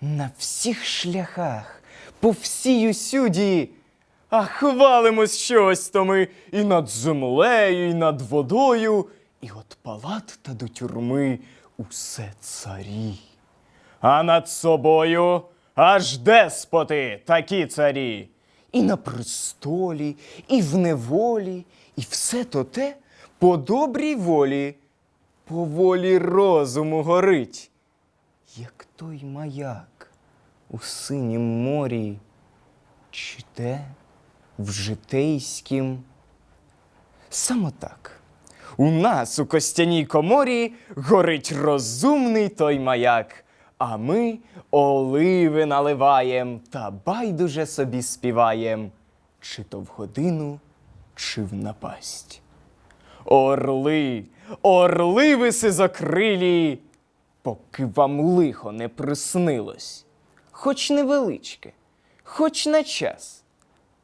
на всіх шляхах, по всій усюді. А хвалимось щось то ми і над землею, і над водою, і от палат та до тюрми усе царі. А над собою аж деспоти такі царі. І на престолі, і в неволі, і все то те по добрій волі, по волі розуму горить, як той маяк у синім морі, чи те в житейськім. Саме так. У нас у костяній коморі горить розумний той маяк, а ми оливи наливаєм та байдуже собі співаєм, чи то в годину, чи в напасть. Орли, орли сизокрилі, поки вам лихо не приснилось, хоч невеличке, хоч на час.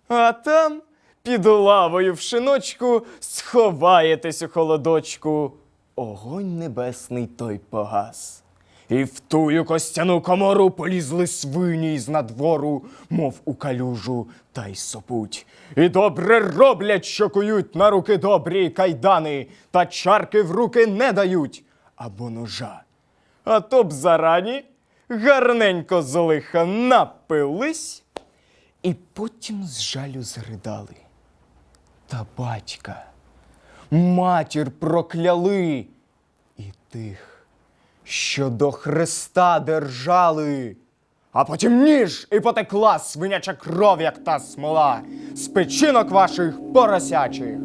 А там під лавою в шиночку сховаєтесь у холодочку. Огонь небесний той погас. І в тую костяну комору полізли свині з надвору, мов у калюжу, та й сопуть. І добре роблять, що кують на руки добрі кайдани, та чарки в руки не дають або ножа. А то б зарані гарненько з лиха напились і потім з жалю заридали. Та батька, матір прокляли і тих, що до Христа держали. А потім ніж і потекла свиняча кров, як та смола, з печінок ваших поросячих.